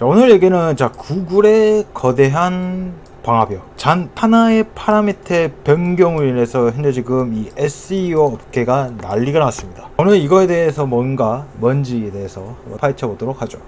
자, 오늘 얘기는 자 구글의 거대한 방화벽 잔 하나의 파라미터 변경으로 인해서 현재 지금 이 SEO 업계가 난리가 났습니다. 오늘 이거에 대해서 뭔가 뭔지에 대해서 파헤쳐 보도록 하죠.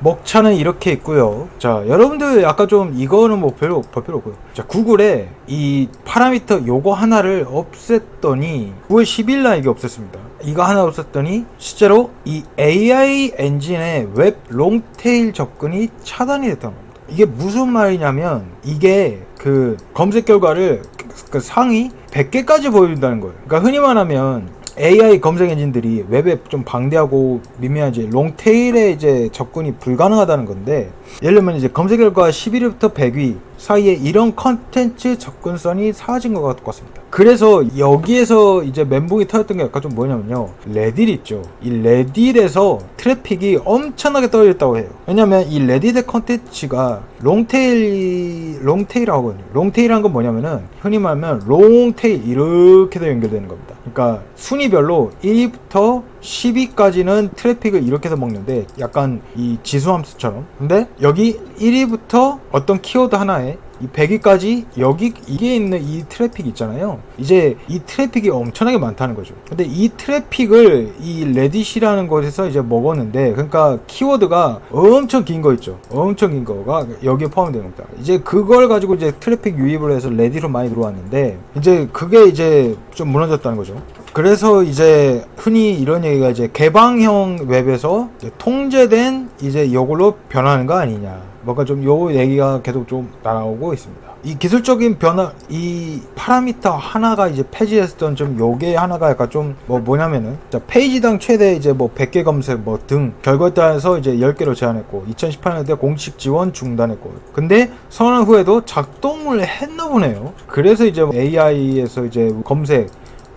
먹차는 이렇게 있고요. 자, 여러분들 아까 좀 이거는 뭐 별로 볼 필요 없고요. 자, 구글에 이 파라미터 요거 하나를 없앴더니 9월 10일 날 이게 없앴습니다. 이거 하나 없앴더니 실제로 이 AI 엔진의 웹 롱테일 접근이 차단이 됐다는 겁니다. 이게 무슨 말이냐면 이게 그 검색 결과를 그 상위 100개까지 보여준다는 거예요. 그러니까 흔히 말하면 AI 검색 엔진들이 웹에 좀 방대하고 미미한 이제 롱테일에 이제 접근이 불가능하다는 건데 예를 들면 이제 검색 결과 11위부터 100위 사이에 이런 컨텐츠 접근성이 사라진 것 같습니다. 그래서 여기에서 이제 멘붕이 터졌던 게 약간 좀 뭐냐면요. 레딧 있죠. 이 레딧에서 트래픽이 엄청나게 떨어졌다고 해요. 왜냐면 이 레딧의 컨텐츠가 롱테일, 롱테일 하거든요. 롱테일한 건 뭐냐면은 흔히 말하면 롱테일 이렇게 돼 연결되는 겁니다. 그러니까 순위별로 1위부터 10위까지는 트래픽을 이렇게 해서 먹는데 약간 이 지수함수처럼. 근데 여기 1위부터 어떤 키워드 하나에 이 100위까지 여기 이게 있는 이 트래픽 있잖아요. 이제 이 트래픽이 엄청나게 많다는 거죠. 근데 이 트래픽을 이 레딧이라는 곳에서 이제 먹었는데 그러니까 키워드가 엄청 긴 거 있죠. 엄청 긴 거가 여기에 포함되는 겁니다. 이제 그걸 가지고 이제 트래픽 유입을 해서 레딧으로 많이 들어왔는데 이제 그게 이제 좀 무너졌다는 거죠. 그래서 이제 흔히 이런 얘기가 이제 개방형 웹에서 이제 통제된 이제 이걸로 변하는 거 아니냐. 뭔가 좀 요 얘기가 계속 좀 나오고 있습니다. 이 기술적인 변화, 이 파라미터 하나가 이제 폐지했던 좀 요게 하나가 약간 좀 뭐 뭐냐면은 자, 페이지당 최대 이제 뭐 100개 검색 뭐 등 결과에 따라서 이제 10개로 제한했고 2018년에 공식 지원 중단했고 근데 선언 후에도 작동을 했나 보네요. 그래서 이제 AI에서 이제 검색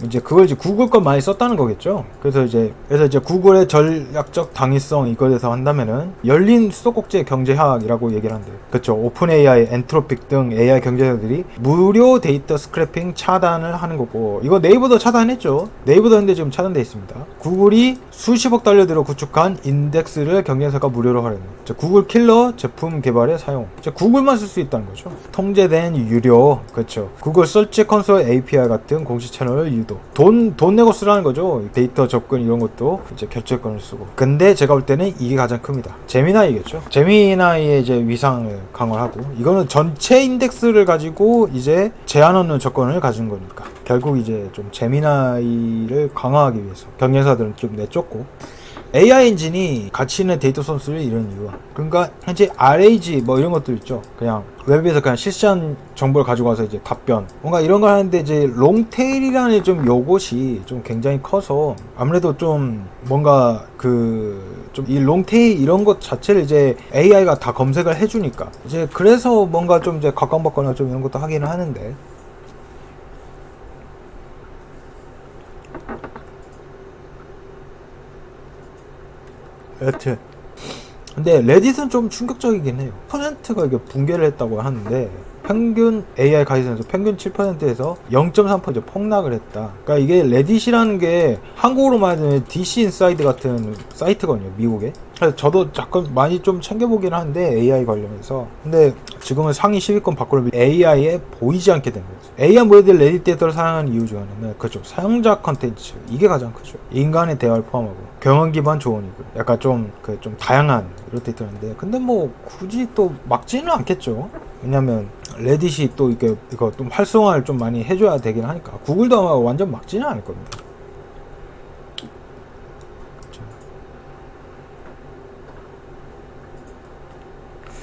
이제 그걸 이제 구글 건 많이 썼다는 거겠죠. 그래서 이제 그래서 이제 구글의 전략적 당위성 이거에 대해서 한다면은 열린 수도꼭지 경제학이라고 얘기를 한대요. 그렇죠. 오픈 AI, 엔트로픽 등 AI 경제학들이 무료 데이터 스크래핑 차단을 하는 거고 이거 네이버도 차단했죠. 네이버도 현재 지금 차단돼 있습니다. 구글이 수십억 달러 들여 구축한 인덱스를 경쟁사가 무료로 자, 구글 킬러 제품 개발에 사용. 자, 구글만 쓸 수 있다는 거죠. 통제된 유료 그렇죠. 구글 설치 컨솔 API 같은 공식 채널을 유도. 돈, 돈 내고 쓰라는 거죠. 데이터 접근 이런 것도 이제 결제권을 쓰고. 근데 제가 볼 때는 이게 가장 큽니다. 제미나이겠죠. 제미나이의 이제 위상을 강화하고, 이거는 전체 인덱스를 가지고 이제 제한 없는 조건을 가진 거니까. 결국 이제 좀 제미나이를 강화하기 위해서 경쟁사들은 좀 내쫓고, AI 엔진이 가치 있는 데이터 소스를 이런 이유가 그러니까 현재 RAG 뭐 이런 것들 있죠. 그냥 웹에서 그냥 실시간 정보를 가지고 와서 이제 답변. 뭔가 이런 걸 하는데 이제 롱테일이라는 좀 요것이 좀 굉장히 커서 아무래도 좀 뭔가 그 좀 이 롱테일 이런 것 자체를 이제 AI가 다 검색을 해주니까. 이제 그래서 뭔가 좀 이제 각광받거나 좀 이런 것도 하기는 하는데 여튼 근데 레딧은 좀 충격적이긴 해요 퍼센트가 이게 붕괴를 했다고 하는데 평균 AI 가이드에서 평균 7%에서 0.3% 폭락을 했다. 그러니까 이게 레딧이라는 게 한국으로 말하면 DC 인사이드 같은 사이트거든요, 미국에. 그래서 저도 잠깐 많이 좀 챙겨보긴 하는데 AI 관련해서. 근데 지금은 상위 10위권 밖으로 AI에 보이지 않게 된 거죠. AI 모델 레딧 데이터를 사용하는 이유 중 하나는 그죠 사용자 컨텐츠 이게 가장 크죠. 인간의 대화를 포함하고 경험 기반 조언이고 약간 좀 그좀 다양한 이런 데이터인데 근데 뭐 굳이 또 막지는 않겠죠. 왜냐면 레딧이 또 이게 이거 좀 활성화를 좀 많이 해줘야 되긴 하니까 구글도 아마 완전 막지는 않을 겁니다.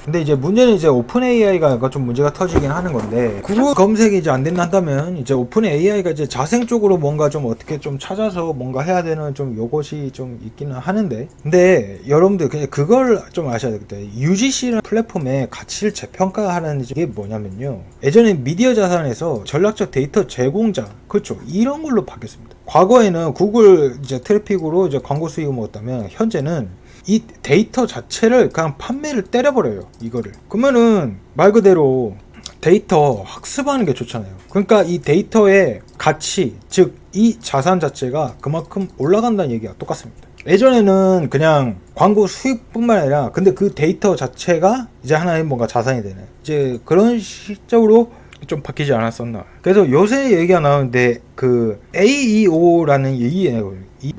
근데 이제 문제는 이제 오픈 AI가 약간 좀 문제가 터지긴 하는 건데 구글 검색이 이제 안 된다면 이제 오픈 AI가 이제 자생 쪽으로 뭔가 좀 어떻게 좀 찾아서 뭔가 해야 되는 좀 요것이 좀 있기는 하는데 근데 여러분들 그냥 그걸 좀 아셔야 되겠다 UGC라는 플랫폼의 가치를 재평가하는 게 뭐냐면요. 예전에 미디어 자산에서 전략적 데이터 제공자 그렇죠. 이런 걸로 바뀌었습니다. 과거에는 구글 이제 트래픽으로 이제 광고 수익을 먹었다면 현재는 이 데이터 자체를 그냥 판매를 때려버려요 이거를. 그러면은 말 그대로 데이터 학습하는 게 좋잖아요. 그러니까 이 데이터의 가치 즉 이 자산 자체가 그만큼 올라간다는 얘기가 똑같습니다. 예전에는 그냥 광고 수익뿐만 아니라 근데 그 데이터 자체가 이제 하나의 뭔가 자산이 되는 이제 그런 시적으로 좀 바뀌지 않았었나. 그래서 요새 얘기가 나오는데 그 AEO라는 이, 이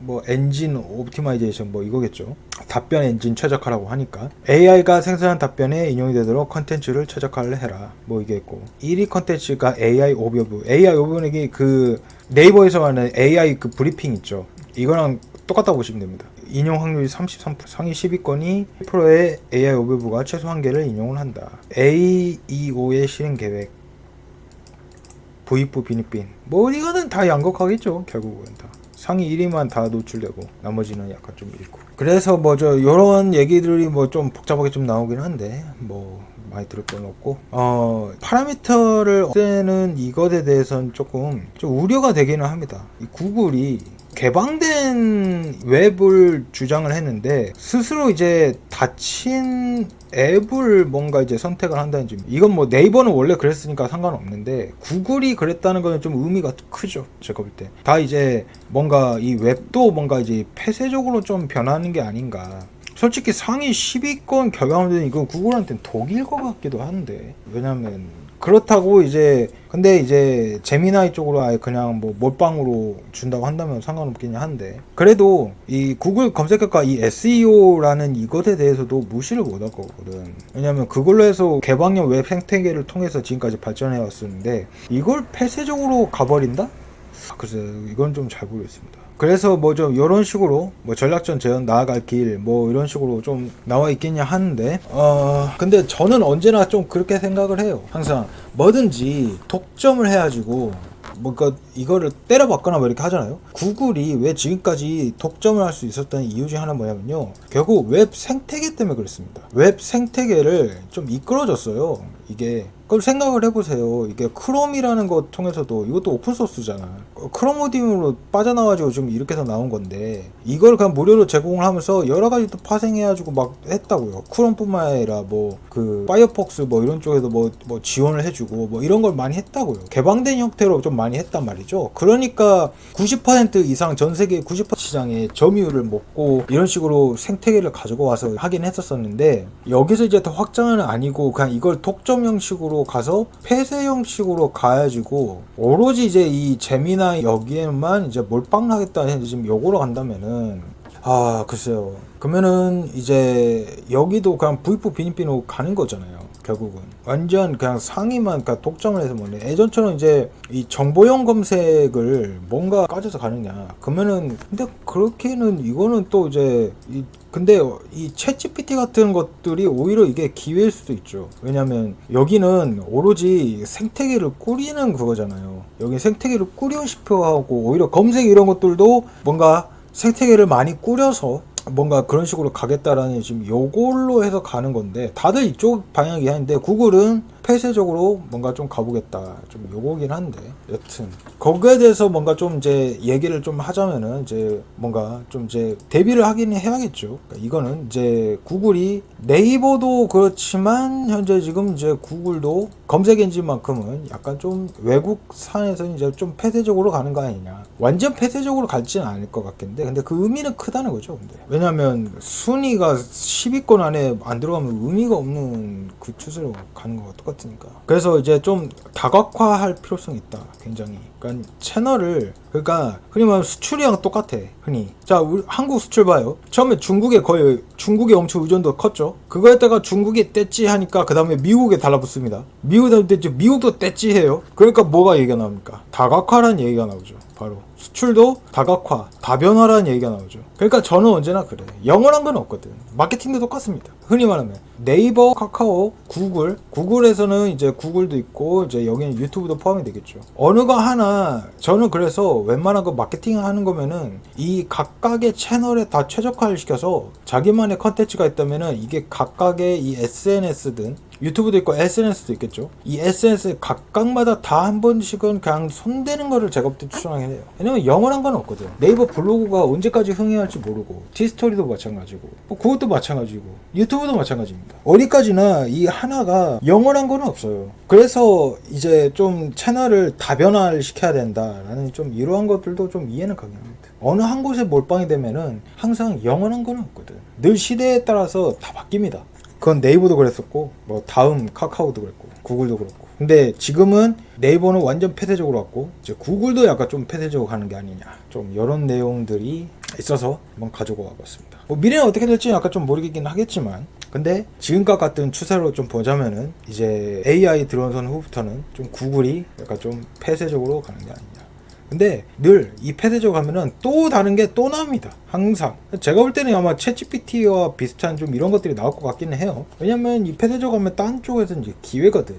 뭐, 엔진 옵티마이제이션 뭐 이거겠죠. 답변 엔진 최적화라고 하니까 AI가 생산한 답변에 인용이 되도록 컨텐츠를 최적화를 해라. 뭐 이게 있고 1위 컨텐츠가 AI 오버뷰. AI 오버뷰는 그 네이버에서 하는 AI 그 브리핑 있죠. 이거랑 똑같다고 보시면 됩니다. 인용 확률이 33% 상위 10위권이 10%의 AI 오버뷰가 최소 한 개를 인용을 한다. AEO의 실행 계획 부익부 비닉빈. 뭐 이거는 다 양극화겠죠 결국은 다. 상위 1위만 다 노출되고 나머지는 약간 좀 잃고. 그래서 뭐 저 요런 얘기들이 뭐 좀 복잡하게 좀 나오긴 한데 뭐 많이 들을 건 없고. 어 파라미터를 없애는 이것에 대해서는 조금 좀 우려가 되기는 합니다. 이 구글이 개방된 웹을 주장을 했는데 스스로 이제 닫힌 앱을 뭔가 이제 선택을 한다는 점. 이건 뭐 네이버는 원래 그랬으니까 상관없는데 구글이 그랬다는 거는 좀 의미가 크죠. 제가 볼 때. 다 이제 뭔가 이 웹도 뭔가 이제 폐쇄적으로 좀 변하는 게 아닌가. 솔직히 상위 10위권 결과물은 이거 구글한테는 독일 것 같기도 한데 왜냐면 그렇다고 이제 근데 이제 제미나이 쪽으로 아예 그냥 뭐 몰빵으로 준다고 한다면 상관없긴 한데 그래도 이 구글 검색어가 이 SEO라는 이것에 대해서도 무시를 못할 거거든 왜냐면 그걸로 해서 개방형 웹 생태계를 통해서 지금까지 발전해 왔었는데 이걸 폐쇄적으로 가버린다? 아, 글쎄 이건 좀 잘 모르겠습니다. 그래서 뭐 좀 이런 식으로 뭐 전략전 재현 나아갈 길 뭐 이런 식으로 좀 나와 있겠냐 하는데 어 근데 저는 언제나 좀 그렇게 생각을 해요. 항상 뭐든지 독점을 해가지고 뭔가 이거를 때려박거나 뭐 이렇게 하잖아요. 구글이 왜 지금까지 독점을 할 수 있었던 이유 중 하나 뭐냐면요. 결국 웹 생태계 때문에 그렇습니다. 웹 생태계를 좀 이끌어줬어요. 이게 그럼 생각을 해보세요. 이게 크롬이라는 것 통해서도 이것도 오픈 소스잖아. 크롬 오디움으로 빠져나와가지고 지금 이렇게 해서 나온 건데 이걸 그냥 무료로 제공을 하면서 여러 가지 또 파생해가지고 막 했다고요. 크롬뿐만 아니라 뭐 그 파이어폭스 뭐 이런 쪽에도 뭐, 뭐 지원을 해주고 뭐 이런 걸 많이 했다고요. 개방된 형태로 좀 많이 했단 말이죠. 그러니까 90% 이상 전 세계 90% 시장의 점유율을 먹고 이런 식으로 생태계를 가지고 와서 하긴 했었었는데 여기서 이제 더 확장은 아니고 그냥 이걸 독점 형식으로 가서 폐쇄 형식으로 가야지고 오로지 이제 이 재미나 여기에만 이제 몰빵하겠다 해서 지금 요거로 간다면은 아 글쎄요. 그러면은 이제 여기도 그냥 V4 비니비로 가는 거잖아요 결국은. 완전 그냥 상위만 그러니까 독점을 해서 뭐네 예전처럼 이제 이 정보형 검색을 뭔가 까져서 가느냐. 그러면은 근데 그렇게는 이거는 또 이제 이 근데 이 챗GPT 같은 것들이 오히려 이게 기회일 수도 있죠. 왜냐면 여기는 오로지 생태계를 꾸리는 그거잖아요. 여기 생태계를 꾸리고 싶어 하고 오히려 검색 이런 것들도 뭔가 생태계를 많이 꾸려서 뭔가 그런 식으로 가겠다라는 지금 요걸로 해서 가는 건데 다들 이쪽 방향이 하는데 구글은 폐쇄적으로 뭔가 좀 가보겠다. 좀 요거긴 한데 여튼. 거기에 대해서 뭔가 좀 이제 얘기를 좀 하자면은 이제 뭔가 좀 이제 대비를 하긴 해야겠죠. 그러니까 이거는 이제 구글이 네이버도 그렇지만 현재 지금 이제 구글도 검색 엔진만큼은 약간 좀 외국산에서 이제 좀 폐쇄적으로 가는 거 아니냐. 완전 폐쇄적으로 갈지는 않을 것 같겠는데 근데 그 의미는 크다는 거죠 근데. 왜냐면 순위가 10위권 안에 안 들어가면 의미가 없는 그 추세로 가는 거가 똑 같으니까. 그래서 이제 좀 다각화할 필요성이 있다 굉장히. 그러니까 채널을 그러니까 흔히 말하면 수출이랑 똑같아 흔히. 자 우리 한국 수출 봐요. 처음에 중국에 거의 중국에 엄청 의존도 컸죠 그거에다가 중국이 뗐지 하니까 그 다음에 미국에 달라붙습니다 미국에 뗐지 미국도 뗐지 해요 그러니까 뭐가 얘기가 나옵니까 다각화라는 얘기가 나오죠 바로 수출도 다각화, 다변화라는 얘기가 나오죠. 그러니까 저는 언제나 그래. 영원한 건 없거든. 마케팅도 똑같습니다. 흔히 말하면 네이버, 카카오, 구글, 구글에서는 이제 구글도 있고 이제 여기는 유튜브도 포함이 되겠죠. 어느 거 하나 저는 그래서 웬만한 거 마케팅 하는 거면은 이 각각의 채널에 다 최적화를 시켜서 자기만 의 컨텐츠가 있다면은 이게 각각의 이 SNS든 유튜브도 있고 SNS도 있겠죠. 이 SNS 각각마다 다 한 번씩은 그냥 손대는 거를 제가 볼때 추천하긴 해요. 왜냐면 영원한 건 없거든. 네이버 블로그가 언제까지 흥행할지 모르고 티스토리도 마찬가지고 뭐 그것도 마찬가지고 유튜브도 마찬가지입니다. 어디까지나 이 하나가 영원한 거는 없어요. 그래서 이제 좀 채널을 다변화를 시켜야 된다라는 좀 이러한 것들도 좀 이해는 가긴 합니다. 어느 한 곳에 몰빵이 되면은 항상 영원한 거는 없거든. 늘 시대에 따라서 다 바뀝니다. 그건 네이버도 그랬었고 뭐 다음 카카오도 그랬고 구글도 그렇고. 근데 지금은 네이버는 완전 폐쇄적으로 왔고 이제 구글도 약간 좀 폐쇄적으로 가는 게 아니냐. 좀 이런 내용들이 있어서 한번 가지고 와봤습니다. 뭐 미래는 어떻게 될지 약간 좀 모르겠긴 하겠지만 근데 지금과 같은 추세로 좀 보자면은 이제 AI 들어선 후부터는 좀 구글이 약간 좀 폐쇄적으로 가는 게 아니냐 근데 늘이 폐쇄적 하면은 또 다른 게 또 나옵니다. 항상. 제가 볼 때는 아마 챗GPT와 비슷한 좀 이런 것들이 나올 것 같기는 해요. 왜냐면 이 폐쇄적 하면 딴 쪽에서 이제 기회거든.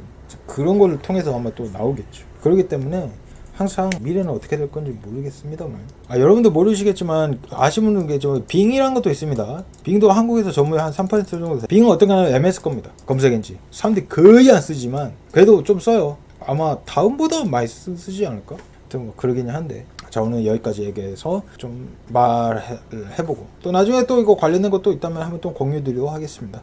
그런 걸 통해서 아마 또 나오겠죠. 그렇기 때문에 항상 미래는 어떻게 될 건지 모르겠습니다만. 아, 여러분들 모르시겠지만 아시는 게저 빙이라는 것도 있습니다. 빙도 한국에서 전무의 한 3% 정도. 빙은 어떤 거냐면 MS 겁니다. 검색 엔진. 사람들이 거의 안 쓰지만 그래도 좀 써요. 아마 다음보다 많이 쓰, 쓰지 않을까? 뭐 그러긴 한데 자 오늘 여기까지 얘기해서 좀 말해보고 또 나중에 또 이거 관련된 것도 있다면 한번 또 공유 드리도록 하겠습니다